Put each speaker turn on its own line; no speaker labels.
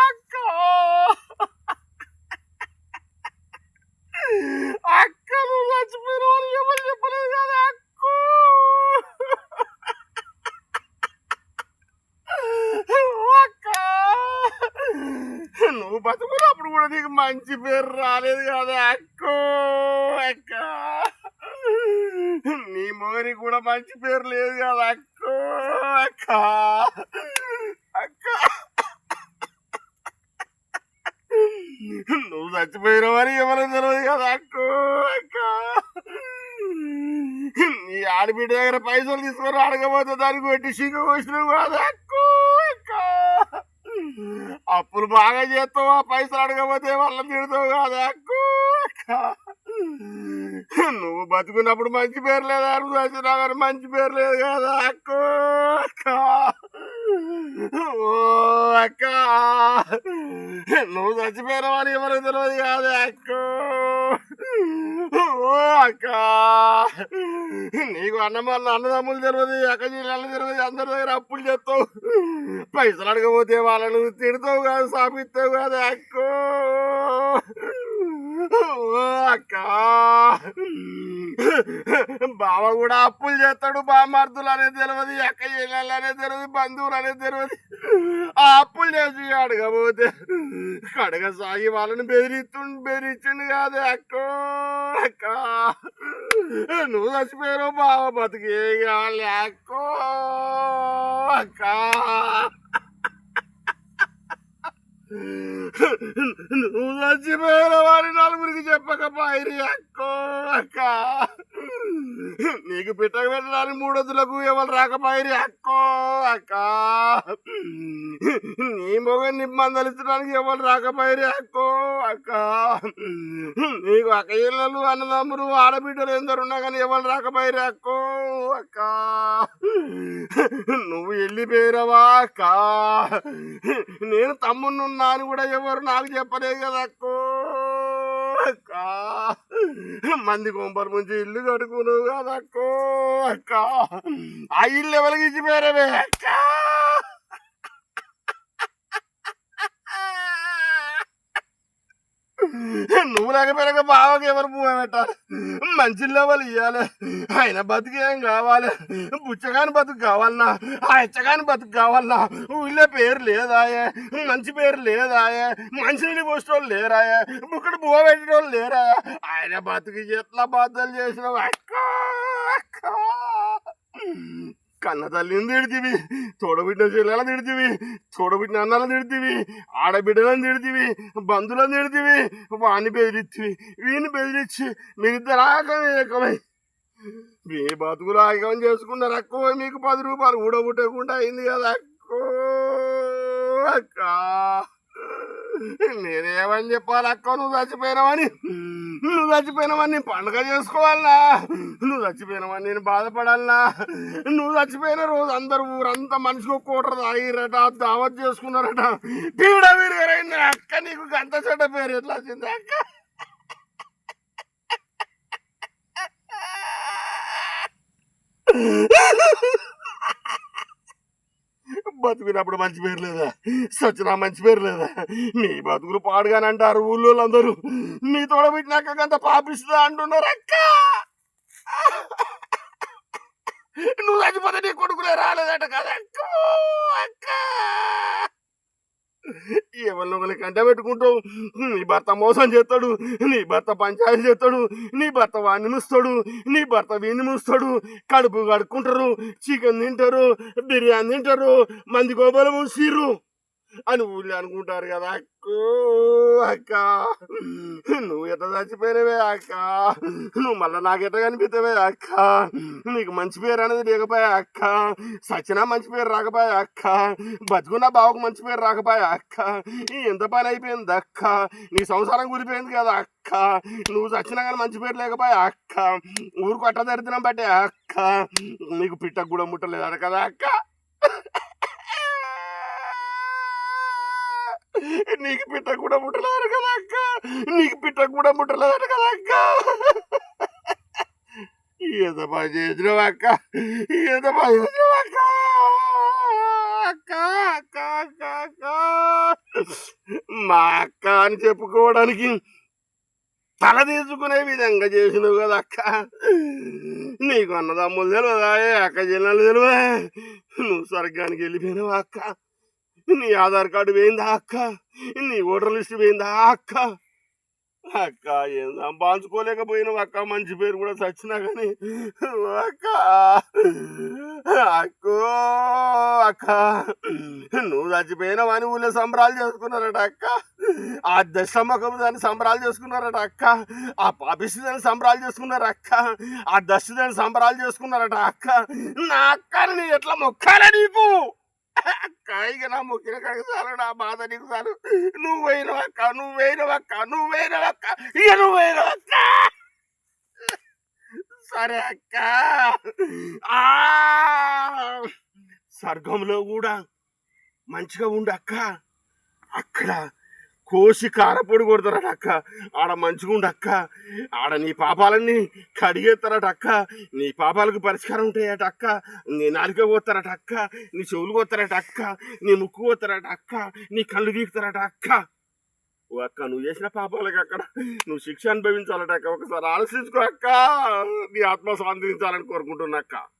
అక్క! అక్క నువ్వు చచ్చిపోయిన వాళ్ళు ఎవరు చెప్పలేదు కదా అక్క! అక్క! నువ్వు బతుకున్నప్పుడు కూడా నీకు మంచి పేరు రాలేదు కదా అక్క! అక్క! నీ మొగని కూడా మంచి పేరు లేదు కదా అక్క! అక్క! నువ్వు చచ్చిపోయినవని ఎవరు తెలియదు కదా అక్కో అక్క. నీ ఆడబిడ్డ దగ్గర పైసలు తీసుకొని అడగబోతే దానికి పెట్టి సిగ్గు వచ్చినావు కదా అక్కో అక్క. అప్పులు బాగా చేస్తావు ఆ పైసలు అడగబోతే వాళ్ళ తిడతావు కదా అక్కో అక్క. నువ్వు బతుకున్నప్పుడు మంచి పేరు లేదా నువ్వు చచ్చినా కానీ మంచి పేరు లేదు కదా అక్కో అక్క. ఓ అక్క! నువ్వు చచ్చిపోయినావని ఎవరికి తెలియదు కాదు అక్క! ఓ అక్క! నీకు అన్నమాల అన్నదమ్ములు తెలియదు అక్క జీళ్ళు తెలియదు అందరి దగ్గర అప్పులు చేస్తావు పైసలు అడగపోతే వాళ్ళను తిడతావు కాదు సాపిస్తావు కాదు అక్కో! అక్క. బావ కూడా అప్పులు చేస్తాడు బామర్దులు అనేది తెలియదు అక్క చెల్లెలు అనేది తెలియదు బంధువులు అనేది తెలియదు ఆ అప్పులు చేసి అడగబోతే కడగ సాగి వాళ్ళని బెదిరిస్తు బెదిరించిండు కాదు అక్క అక్క. నువ్వు చచ్చిపోయావు బావ బతికే కావాలి అక్కో అక్క. నువ్వు చచ్చిపోయిన వారి నలుగురికి చెప్పకపోయి అక్కో అక్క. నీకు పిట్టక పెట్టడానికి మూడొద్దులకు ఎవరు రాకపోయి అక్కో అక్క. నీ మొగని మందలించడానికి ఎవరు రాకపోయి అక్కో అక్క. నీకు అక్క ఇళ్ళు అన్నదమ్ములు ఆడబిడ్డలు ఎందరు ఉన్నా కానీ ఎవరు రాకపోయి అక్కో అక్క. నువ్వు వెళ్ళిపోయినవా అక్క. నేను తమ్ముడున్నా అని కూడా ఎవరు నాకు చెప్పలేదు కదా అక్కో అక్క. మంది కొంపల ముంచి ఇల్లు కట్టుకున్నావు కదా అక్కో అక్క. ఆ ఇల్లు ఎవరికి ఇచ్చిపోయారవే అక్క! నువ్వు లేకపోయినాక బావకి ఎవరు పువ్వు పెట్టాలి మంచి లెవెల్ ఇవ్వాలి ఆయన బతికేం కావాలి? బుచ్చగాని బతుకు కావాలన్నా ఆ ఎచ్చగాని బతుకు కావాలన్నా ఊళ్ళో పేరు లేదాయే. మంచి పేరు లేదాయే. మంచినీళ్ళు పోసేటోళ్ళు లేరాయే. బుక్కడు పువ్వు పెట్టేటోళ్ళు లేరాయే. ఆయన బతుకు ఎట్లా బాధలు చేసినావు? అక్క! కన్న తల్లిని తిడితివి తోడబిడ్డ చెల్లెలను తిడితివి తోడబిడ్డ అన్నలను తిడితివి ఆడబిడ్డలను తిడితివి బంధువులను తిడితివి వాణ్ణి బెదిరిత్తివి వీడిని బెదిరించి మీరిద్దరు ఆగమే ఏకమై. మీ బతుకులు ఆగమని చేసుకున్నారు అక్కో మీకు పది రూపాయలు ఊడబుట్టకుండా అయింది కదా అక్కో అక్క. నేనేమని చెప్పాలి అక్క నువ్వు చచ్చిపోయినావని? నువ్వు చచ్చిపోయినావని నేను పండుగ చేసుకోవాలనా? నువ్వు చచ్చిపోయినావని నేను బాధపడాలనా? నువ్వు చచ్చిపోయిన రోజు అందరు ఊరంతా మనిషికి ఒక తాగిరట దావత్ చేసుకున్నారట. పీడ విరిగరైంది అక్క నీకు గంత చెడ్డ పేరు ఎట్లా వచ్చింది అక్క? బతుకున్నప్పుడు మంచి పేరు లేదా? సచ్చినా మంచి పేరు లేదా? నీ బతుకులు పాడుగాని అంటారు ఊళ్ళో అందరూ నీ తోడబెట్టినాక అంత పాపిస్తుందా అంటున్నారు అక్క. నువ్వు చచ్చిపోతే నీ కొడుకులే రాలేదట కదా అక్క అక్క ఎవరిని ఒకరి కంట పెట్టుకుంటావు నీ భర్త మోసం చేస్తాడు. నీ భర్త పంచాయతీ చేస్తాడు. నీ భర్త వాడిని ముస్తాడు నీ భర్త వీణి ముస్తాడు కడుపు కడుక్కుంటారు. చికెన్ తింటారు. బిర్యానీ తింటారు. మంది గోపాలం మూసిర్రు. అని ఊళ్ళో అనుకుంటారు కదా అక్కో అక్క. నువ్వు ఎంత చచ్చిపోయినవే అక్క. నువ్వు మళ్ళీ నాకు ఎట్లా కనిపిస్తావే అక్క. నీకు మంచి పేరు అనేది లేకపోయా అక్క. సచ్చినా మంచి పేరు రాకపోయా అక్క. బతుకున్న బావకు మంచి పేరు రాకపోయా అక్క. ఎంత పని అయిపోయింది అక్క? నీ సంసారం కూలిపోయింది కదా అక్క. నువ్వు చచ్చినా కానీ మంచి పేరు లేకపోయా అక్క. ఊరుకు అట్ట దరిద్రం బట్టే అక్క. నీకు పిట్టకు కూడా ముట్టలేదు కదా అక్క నీకు పిట్ట కూడా ముట్టలేదు కదా అక్క నీకు పిట్ట కూడా ముట్టలేదు కదా అక్క. ఏదో పని చేసినావు అక్క. ఏదో పని చేసినావు అక్క. అక్క అక్క అక్క అక్క. మా అక్క అని చెప్పుకోవడానికి తల తీసుకునే విధంగా చేసినావు కదా అక్క. నీకు అన్నదమ్ములు తెలియదా అక్క జిల్లాలు తెలివే నువ్వు స్వర్గానికి వెళ్ళిపోయినావు అక్క? నీ ఆధార్ కార్డు పోయిందా అక్క? నీ ఓటర్ లిస్ట్ పోయిందా అక్క? అక్క ఏం సంపాదించుకోలేకపోయినావు అక్క మంచి పేరు కూడా చచ్చినా కానీ. అక్క అక్కో అక్క. నువ్వు చచ్చిపోయినావు అని ఊళ్ళో సంబరాలు చేసుకున్నారట అక్క. ఆ దశమ్మకం దాన్ని సంబరాలు చేసుకున్నారట అక్క. ఆ పాపిస్తు దాన్ని సంబరాలు చేసుకున్నారు అక్క. ఆ దశ దాన్ని సంబరాలు చేసుకున్నారట అక్క. నా అక్కని ఎట్లా మొక్కాలా నీకు? ఇక నా మొక్కిన కడిగి చాలు నా బాధ నీకు చాలు. నువ్వు పోయినవక్క నువ్వు పోయినవక్క నువ్వు పోయినవక్క ఇక నువ్వు పోయినవక్క సరే అక్క. ఆ! స్వర్గంలో కూడా మంచిగా ఉండు అక్క. అక్కడ కోసి కారపొడి కొడతారట అక్క. ఆడ మంచిగుండు అక్క. ఆడ నీ పాపాలన్నీ కడిగేస్తారట అక్క. నీ పాపాలకు పరిష్కారం ఉంటాయట అక్క. నీ నాలిక పోతారట అక్క. నీ చెవులు పోతారట అక్క. నీ ముక్కు పోతారట అక్క. నీ కళ్ళు తీస్తారట అక్క. ఓ అక్క నువ్వు చేసిన పాపాలకు అక్కడ నువ్వు శిక్ష అనుభవించాలట అక్క. ఒకసారి ఆలోచించుకో అక్క. నీ ఆత్మ స్వాంతించాలని కోరుకుంటున్నా అక్క.